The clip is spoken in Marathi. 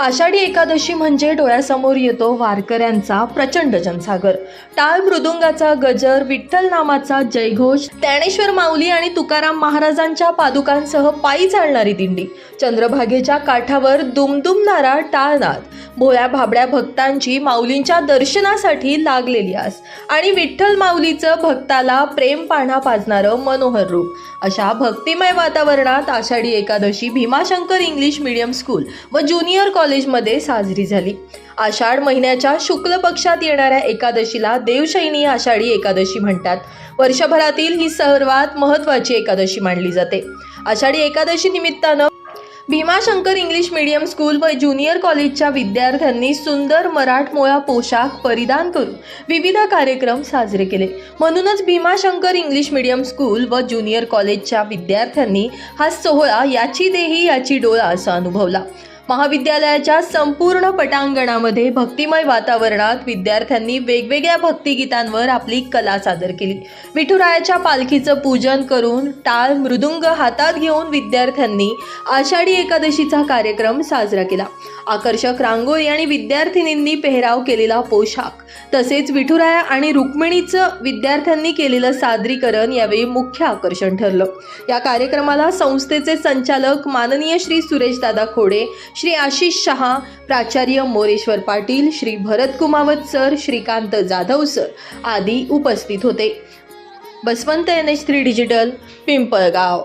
आषाढी एकादशी म्हणजे डोळ्यासमोर येतो वारकऱ्यांचा प्रचंड जनसागर. टाळ मृदुंगाचा गजर विठ्ठल नामाचा जयघोष ज्ञानेश्वर माऊली आणि तुकाराम महाराजांच्या पादुकांसह पायी चालणारी दिंडी. चंद्रभागेच्या काठावर दुमदुमणारा टाळनाद. भोळ्या भाबड्या भक्तांची माऊलींच्या दर्शनासाठी लागलेली आस. आणि विठ्ठल माऊलीचं भक्ताला प्रेम पाना पाजणारं मनोहर रूप. अशा भक्तिमय वातावरणात Ashadhi Ekadashi Bhimashankar English medium school व ज्युनियर कॉलेजमध्ये साजरी झाली. आषाढ महिन्याच्या शुक्ल पक्षात येणाऱ्या एकादशीला देवशैनी आषाढी एकादशी म्हणतात. वर्षभरातील ही सर्वात महत्त्वाची एकादशी मानली जाते. आषाढी एकादशी निमित्तानं भीमाशंकर इंग्लिश मीडियम स्कूल व ज्युनियर कॉलेजच्या विद्यार्थ्यांनी सुंदर मराठमोळा पोशाख परिधान करून विविध कार्यक्रम साजरे केले. म्हणूनच भीमाशंकर इंग्लिश मीडियम स्कूल व ज्युनियर कॉलेजच्या विद्यार्थ्यांनी हा सोहळा याची देही याची डोळा असा अनुभवला. महाविद्यालयाच्या संपूर्ण पटांगणामध्ये भक्तिमय वातावरणात विद्यार्थ्यांनी वेगवेगळ्या भक्तिगीतांवर आपली कला सादर केली. विठुरायाच्या पालखीचं पूजन करून टाळ मृदुंग हातात घेऊन विद्यार्थ्यांनी आषाढी एकादशीचा कार्यक्रम साजरा केला. आकर्षक रांगोळी आणि विद्यार्थिनींनी पेहराव केलेला पोशाख. तसेच विठुराया आणि रुक्मिणीचं विद्यार्थ्यांनी केलेलं सादरीकरण यावेळी मुख्य आकर्षण ठरलं. या कार्यक्रमाला संस्थेचे संचालक माननीय श्री सुरेशदादा खोडे श्री आशिष शहा प्राचार्य मोरेश्वर पाटील श्री भरत कुमावत सर श्रीकांत जाधव सर आदी उपस्थित होते. Baswant N H three digital Pimpalgaon.